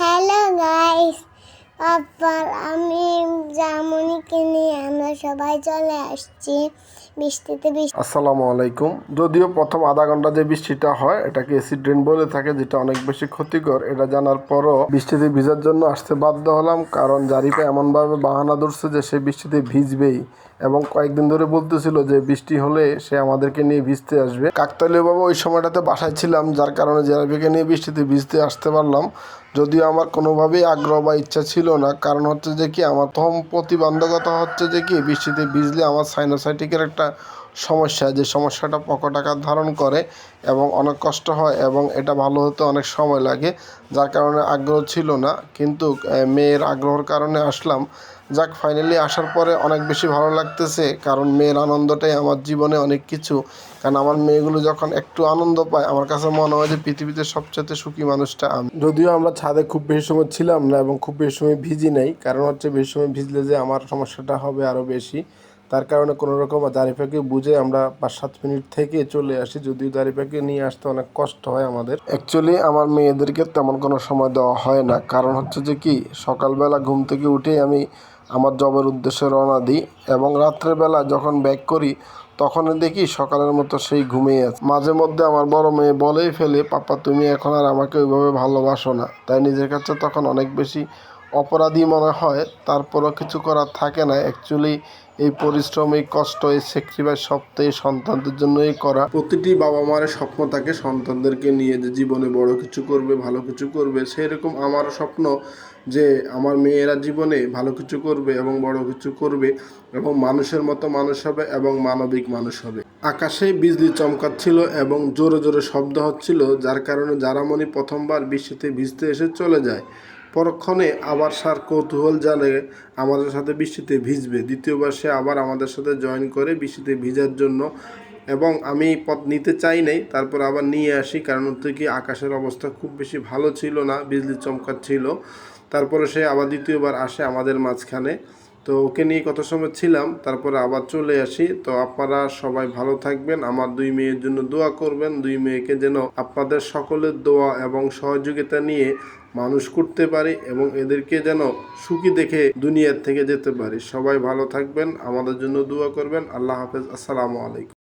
Hello guys আবার আমি জামুনিকে নিয়ে আমরা সবাই চলে আসছি বৃষ্টিতে বৃষ্টি আসসালামু আলাইকুম। যদিও প্রথম আধা ঘণ্টা যে বৃষ্টিটা হয়, এটাকে এসিড ড্রেন বলে থাকে, যেটা অনেক বেশি ক্ষতিকর। এটা জানার পরও বৃষ্টিতে ভিজার জন্য আসতে বাধ্য হলাম, কারণ জারিপে এমনভাবে বাহানা ধরছে যে সে বৃষ্টিতে ভিজবেই। এবং কয়েকদিন ধরে বলতেছিল যে বৃষ্টি হলে সে আমাদেরকে নিয়ে ভিজতে আসবে। কাকতালীয়ভাবে ওই সময়টাতে বাসায় ছিলাম, যার কারণে জেরাবিকে নিয়ে বৃষ্টিতে ভিজতে আসতে পারলাম। যদিও আমার কোনোভাবেই আগ্রহ বা ইচ্ছা ছিল না, কারণ হচ্ছে যে কি, আমার প্রথম প্রতিবন্ধকতা হচ্ছে যে কি, বৃষ্টিতে ভিজলে আমার সাইনোসাইটিকের একটা সমস্যা, যে সমস্যাটা প্রকট আকার ধারণ করে এবং অনেক কষ্ট হয় এবং এটা ভালো হতে অনেক সময় লাগে, যার কারণে আগ্রহ ছিল না। কিন্তু মেয়ের আগ্রহের কারণে আসলাম। যাক ফাইনালি আসার পরে অনেক বেশি ভালো লাগতেছে, কারণ মেয়ের আনন্দটাই আমার জীবনে অনেক কিছু। কারণ আমার মেয়েগুলো যখন একটু আনন্দ পায়, আমার কাছে মনে হয় যে পৃথিবীতে সবচেয়ে সুখী মানুষটা আমি। যদিও আমরা ছাদে খুব বেশি সময় ছিলাম না এবং খুব বেশি সময় ভিজি নাই, কারণ হচ্ছে বেশি সময় ভিজলে যে আমার সমস্যাটা হবে আরও বেশি। তার কারণে কোনো রকম দাঁড়িপাকে বুঝে আমরা পাঁচ সাত মিনিট থেকে চলে আসি, যদিও দাঁড়িপাকে নিয়ে আসতে অনেক কষ্ট হয় আমাদের। অ্যাকচুয়ালি আমার মেয়েদেরকে তেমন কোনো সময় দেওয়া হয় না। কারণ হচ্ছে যে কি, সকালবেলা ঘুম থেকে উঠেই আমি আমার জবের উদ্দেশ্যে রওনা দিই এবং রাত্রেবেলা যখন ব্যাক করি, তখন দেখি সকালের মতো সেই ঘুমিয়ে আছে। মাঝে মধ্যে আমার বড় মেয়ে বলেই ফেলে, পাপা, তুমি এখন আর আমাকে ওইভাবে ভালোবাসো না। তাই নিজের কাছে তখন অনেক বেশি অপরাধী মনে হয়, তারপরও কিছু করার থাকে না। অ্যাকচুয়ালি এই পরিশ্রম, এই কষ্ট, এই স্যাক্রিফাইস সবটাই সন্তানদের জন্যই করা। প্রতিটি বাবা মায়ের স্বপ্ন থাকে সন্তানদেরকে নিয়ে যে জীবনে বড় কিছু করবে, ভালো কিছু করবে। সেই রকম আমারও স্বপ্ন যে আমার মেয়েরা জীবনে ভালো কিছু করবে এবং বড় কিছু করবে এবং মানুষের মতো মানুষ হবে এবং মানবিক মানুষ হবে। আকাশে বিজলি চমকাচ্ছিল এবং জোরে জোরে শব্দ হচ্ছিল, যার কারণে জারামণি প্রথমবার বৃষ্টিতে ভিজতে এসে চলে যায়। পরক্ষণে আবার সার কৌতূহল জালে আমাদের সাথে বৃষ্টিতে ভিজবে। দ্বিতীয়বার সে আবার আমাদের সাথে জয়েন করে বৃষ্টিতে ভিজার জন্য। এবং আমি পথ নিতে চাই নাই, তারপর আবার নিয়ে আসি, কারণ হচ্ছে কি আকাশের অবস্থা খুব বেশি ভালো ছিল না, বিজলি চমকাচ্ছিল। তারপরে সে আবার দ্বিতীয়বার আসে আমাদের মাঝখানে। তো ওকে নিয়ে কত সময় ছিলাম, তারপরে আবার চলে আসি। তো আপনারা সবাই ভালো থাকবেন, আমার দুই মেয়ের জন্য দোয়া করবেন, দুই মেয়েকে যেন আপনাদের সকলের দোয়া এবং সহযোগিতা নিয়ে মানুষ করতে পারি এবং এদেরকে যেন সুখী দেখে দুনিয়ার থেকে যেতে পারি। সবাই ভালো থাকবেন, আমাদের জন্য দোয়া করবেন। আল্লাহ হাফেজ, আসসালামু আলাইকুম।